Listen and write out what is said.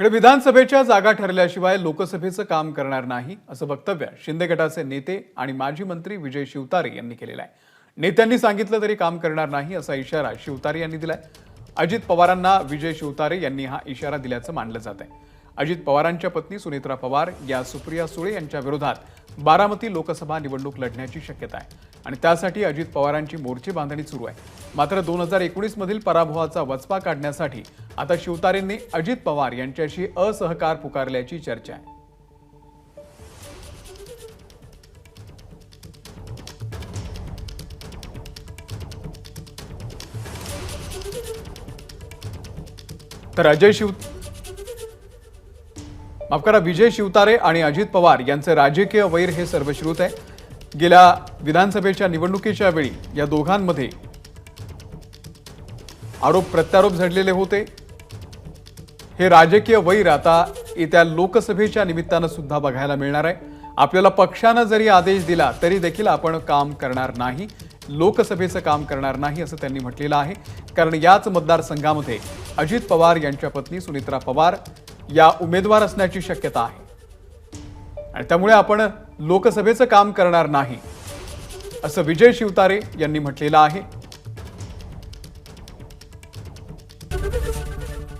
इकडे विधानसभेच्या जागा ठरल्याशिवाय लोकसभेचं काम करणार नाही असं वक्तव्य शिंदे गटाचे नेते आणि माजी मंत्री विजय शिवतारे यांनी केलेलं आहे. नेत्यांनी सांगितलं तरी काम करणार नाही असा इशारा शिवतारे यांनी दिलाय. अजित पवारांना विजय शिवतारे यांनी हा इशारा दिल्याचं मानलं जात आहे अजित पवारांच्या पत्नी सुनेत्रा पवार या सुप्रिया सुळे यांच्या विरोधात बारामती लोकसभा निवडणूक लढण्याची शक्यता आहे आणि त्यासाठी अजित पवारांची मोर्चे बांधणी सुरू आहे. मात्र दोन हजार एकोणीस मधील पराभवाचा वचपा काढण्यासाठी आता शिवतारेंनी अजित पवार यांच्याशी असहकार पुकारल्याची चर्चा आहे. तर अजय शिव माफ करा विजय शिवतारे आणि अजित पवार यांचे राजकीय वैर हे सर्वश्रुत आहे. गेल्या विधानसभेच्या निवडणुकीच्या वेळी या दोघांमध्ये आरोप प्रत्यारोप झडलेले होते. हे राजकीय वैर आता येत्या लोकसभेच्या निमित्तानं सुद्धा बघायला मिळणार आहे. आपल्याला पक्षानं जरी आदेश दिला तरी देखील आपण काम करणार नाही. लोकसभेचं काम करणार नाही असं त्यांनी म्हटलेलं आहे. कारण याच मतदारसंघामध्ये अजित पवार यांच्या पत्नी सुनित्रा पवार या उमेदवार असण्याची शक्यता आहे. आणि त्यामुळे आपण लोकसभेचं काम करणार नाही असं विजय शिवतारे यांनी म्हटलेलं आहे.